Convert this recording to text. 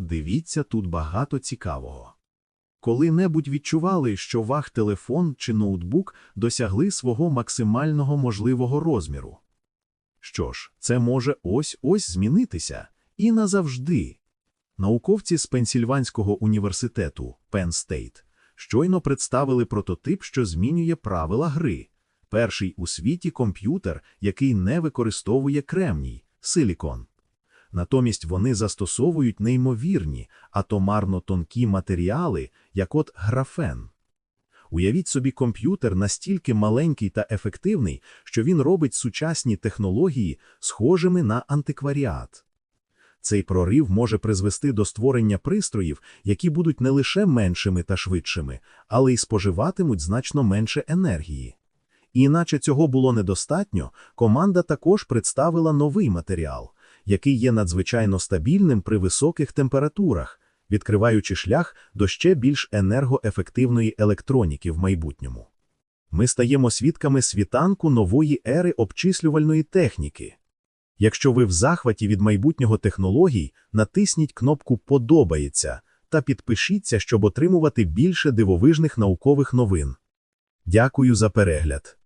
Дивіться, тут багато цікавого. Коли-небудь відчували, що ваш телефон чи ноутбук досягли свого максимального можливого розміру? Що ж, це може ось-ось змінитися. І назавжди. Науковці з Пенсільванського університету Penn State щойно представили прототип, що змінює правила гри. Перший у світі комп'ютер, який не використовує кремній – силікон. Натомість вони застосовують неймовірні, атомарно тонкі матеріали, як от графен. Уявіть собі комп'ютер настільки маленький та ефективний, що він робить сучасні технології схожими на антикваріат. Цей прорив може призвести до створення пристроїв, які будуть не лише меншими та швидшими, але й споживатимуть значно менше енергії. І іначе цього було недостатньо, команда також представила новий матеріал, який є надзвичайно стабільним при високих температурах, відкриваючи шлях до ще більш енергоефективної електроніки в майбутньому. Ми стаємо свідками світанку нової ери обчислювальної техніки. Якщо ви в захваті від майбутнього технологій, натисніть кнопку Подобається та підпишіться, щоб отримувати більше дивовижних наукових новин. Дякую за перегляд.